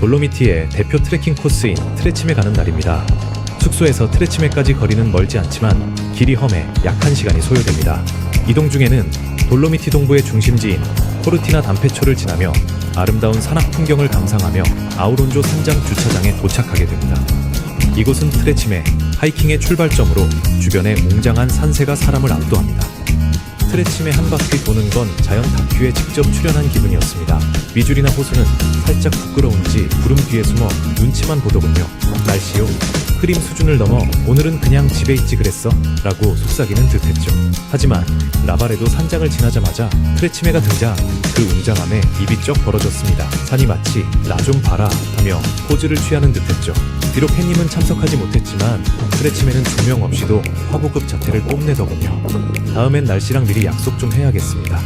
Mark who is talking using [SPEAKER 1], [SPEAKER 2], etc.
[SPEAKER 1] 돌로미티의 대표 트레킹 코스인 트레침에 가는 날입니다. 숙소에서 트레침에까지 거리는 멀지 않지만 길이 험해 약 1시간이 소요됩니다. 이동 중에는 돌로미티 동부의 중심지인 코르티나 단페초를 지나며 아름다운 산악 풍경을 감상하며 아우론조 산장 주차장에 도착하게 됩니다. 이곳은 트레침의 하이킹의 출발점으로 주변에 웅장한 산세가 사람을 압도합니다. 트레침에 한 바퀴 도는 건 자연 다큐에 직접 출연한 기분이었습니다. 미줄이나 호수는 살짝 부끄러운지 구름 뒤에 숨어 눈치만 보더군요. 날씨요? 흐림 수준을 넘어 오늘은 그냥 집에 있지 그랬어? 라고 속삭이는 듯했죠. 하지만 라바레도 산장을 지나자마자 트레치메가 등장 그 웅장함에 입이 쩍 벌어졌습니다. 산이 마치 나 좀 봐라 하며 포즈를 취하는 듯했죠. 비록 팬님은 참석하지 못했지만 트레치메는 조명 없이도 화보급 자태를 뽐내더군요. 다음엔 날씨랑 미리 약속 좀 해야겠습니다.